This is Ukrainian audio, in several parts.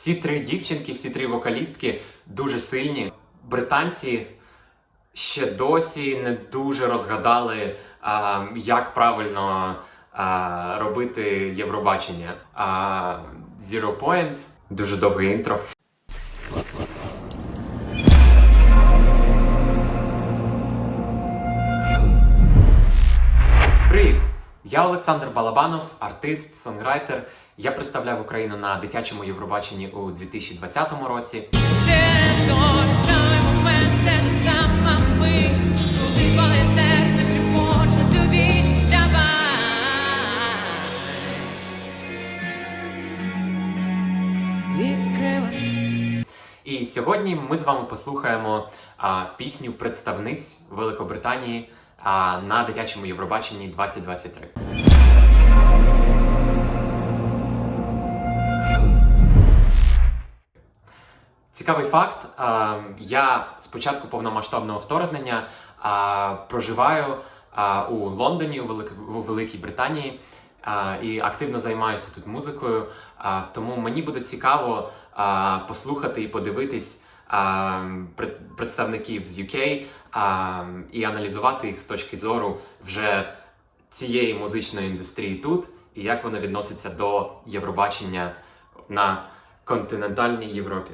всі три дівчинки, всі три вокалістки дуже сильні. Британці ще досі не дуже розгадали, а, як правильно а, робити Євробачення. А, Zero Points, дуже довге інтро. Привіт! Я Олександр Балабанов, артист, сонграйтер. Я представляв Україну на дитячому Євробаченні у 2020 році. Це той самий момент, це та сама мить, коли серце шепоче тобі давай. Відкривай. І сьогодні ми з вами послухаємо а, пісню представниць Великобританії а, на дитячому Євробаченні 2023. Цікавий факт. Я з початку повномасштабного вторгнення проживаю у Лондоні, у, Велик... у Великій Британії, і активно займаюся тут музикою. Тому мені буде цікаво послухати і подивитись представників з UK і аналізувати їх з точки зору вже цієї музичної індустрії тут, і як вона відноситься до Євробачення на континентальній Європі.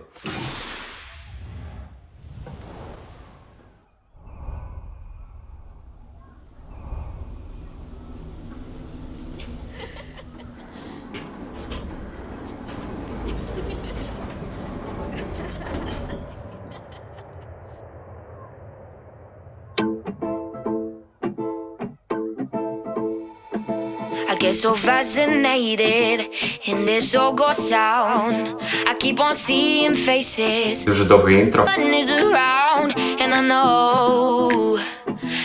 get so fascinated in this all sound. I keep on seeing faces, Дуже довге інтро. nothing is around, and I know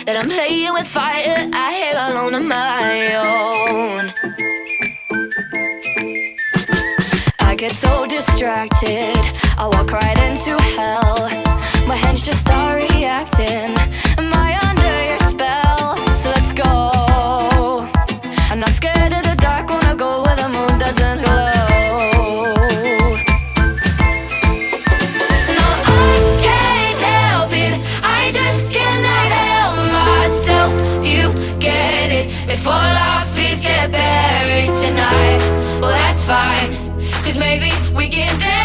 that I'm playing with fire. I hear alone on my own. I get so distracted, I walk right into hell. My hands just start reacting. again.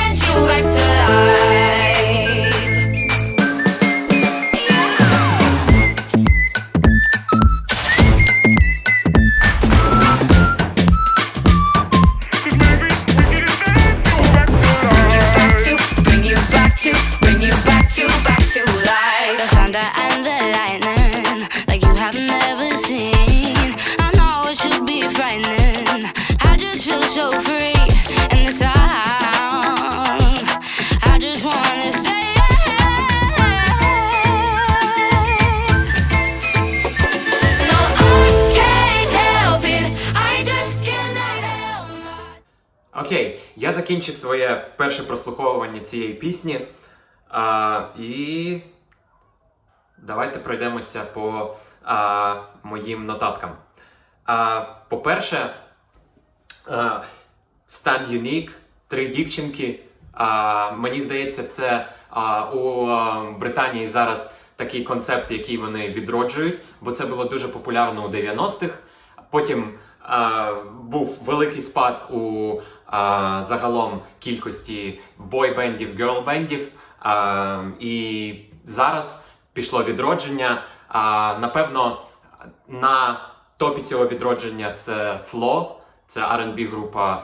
Закінчив своє перше прослуховування цієї пісні. А, і давайте пройдемося по а, моїм нотаткам. А, по-перше, а, Stand Unique, три дівчинки. А, мені здається, це а, у Британії зараз такий концепт, який вони відроджують, бо це було дуже популярно у 90-х. Потім а, був великий спад у а, загалом кількості бойбендів, герлбендів. А, і зараз пішло відродження. А, напевно, на топі цього відродження це Flo, це R&B група,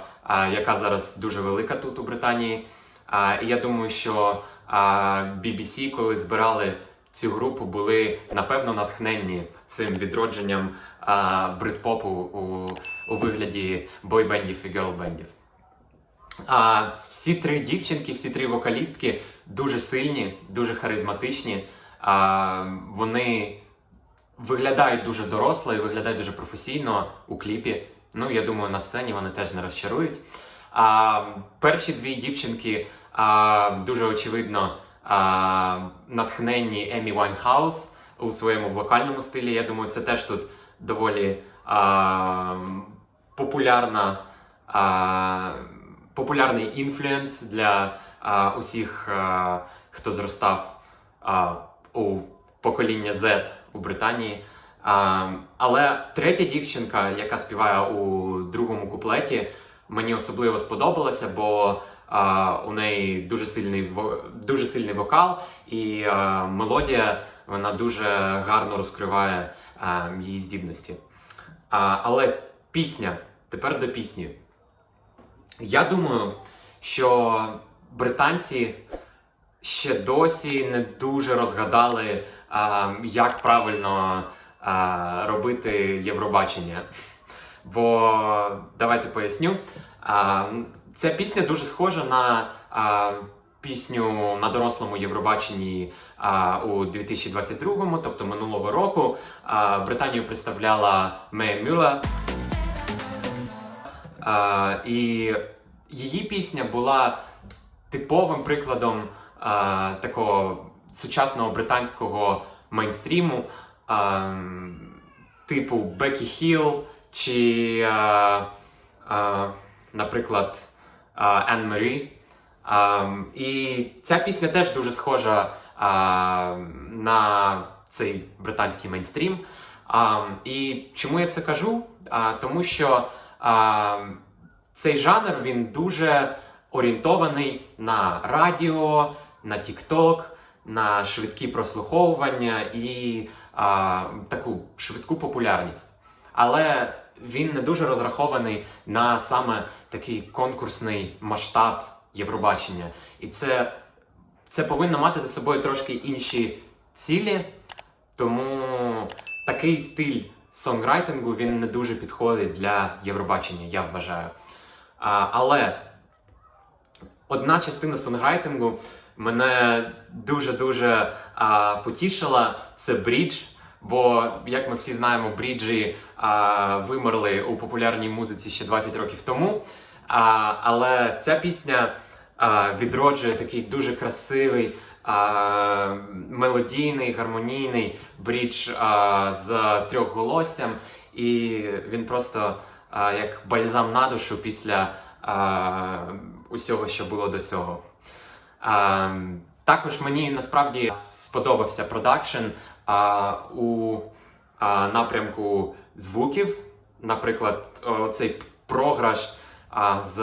яка зараз дуже велика тут у Британії. А, і я думаю, що а, BBC, коли збирали цю групу, були напевно натхненні цим відродженням а, брит-попу у, у вигляді бойбендів і герлбендів. А, всі три дівчинки, всі три вокалістки дуже сильні, дуже харизматичні. А, вони виглядають дуже доросло і виглядають дуже професійно у кліпі. Ну, я думаю, на сцені вони теж не розчарують. А, перші дві дівчинки а, дуже очевидно а, натхненні Емі Вайнхаус у своєму вокальному стилі. Я думаю, це теж тут доволі а, популярна а, популярний інфлюенс для а, усіх, а, хто зростав а, у покоління Z у Британії. А, але третя дівчинка, яка співає у другому куплеті, мені особливо сподобалася, бо а, у неї дуже сильний дуже сильний вокал, і а, мелодія вона дуже гарно розкриває а, її здібності. А, але пісня, тепер до пісні. Я думаю, що британці ще досі не дуже розгадали, а, як правильно а, робити Євробачення. Бо давайте поясню. А, ця пісня дуже схожа на а, пісню на дорослому Євробаченні а, у 2022-му, тобто минулого року. А, Британію представляла Мей Мюла. А, і її пісня була типовим прикладом а, такого сучасного британського мейнстріму, а, типу Бекі Хілл чи, а, а, наприклад, Енн Марі. І ця пісня теж дуже схожа а, на цей британський мейнстрім. А, і чому я це кажу? А, тому що а, цей жанр він дуже орієнтований на радіо, на TikTok, на швидкі прослуховування і а, таку швидку популярність. Але він не дуже розрахований на саме такий конкурсний масштаб Євробачення. І це, це повинно мати за собою трошки інші цілі, тому такий стиль сонграйтингу він не дуже підходить для Євробачення, я вважаю. А, але одна частина сонграйтингу мене дуже-дуже а, потішила це брідж. Бо, як ми всі знаємо, бріджі а, вимерли у популярній музиці ще 20 років тому. А, але ця пісня а, відроджує такий дуже красивий, а, мелодійний, гармонійний брідж а, з трьохголоссям, і він просто а, як бальзам на душу після а, усього, що було до цього. А, також мені насправді сподобався продакшн а, у а, напрямку звуків. Наприклад, цей програш а, з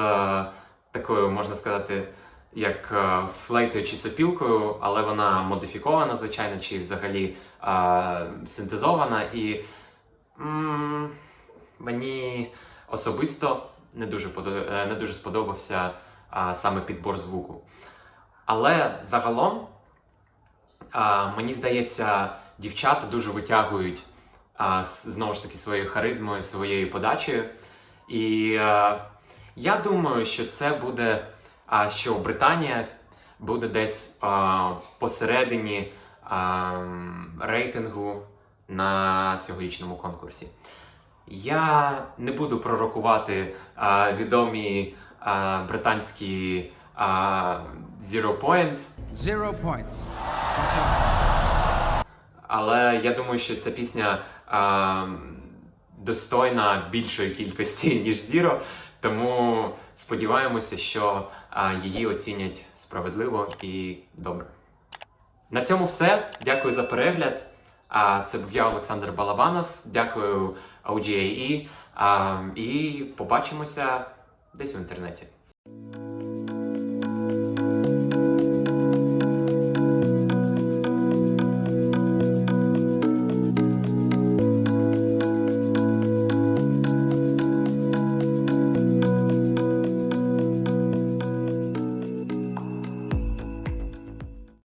такою, можна сказати, як е, флейтою чи сопілкою, але вона модифікована, звичайно, чи взагалі а, синтезована. І м, мені особисто не дуже, е, не дуже сподобався а, саме підбор звуку. Але загалом, а, мені здається, дівчата дуже витягують а, знову ж таки своєю харизмою, своєю подачею. І а, я думаю, що це буде, що Британія буде десь а, посередині а, рейтингу на цьогорічному конкурсі. Я не буду пророкувати а, відомі а, британські а, Zero Points, Zero points. але я думаю, що ця пісня а, достойна більшої кількості, ніж Zero, тому сподіваємося, що її оцінять справедливо і добре. На цьому все. Дякую за перегляд. Це був я, Олександр Балабанов. Дякую OGAE. І побачимося десь в інтернеті.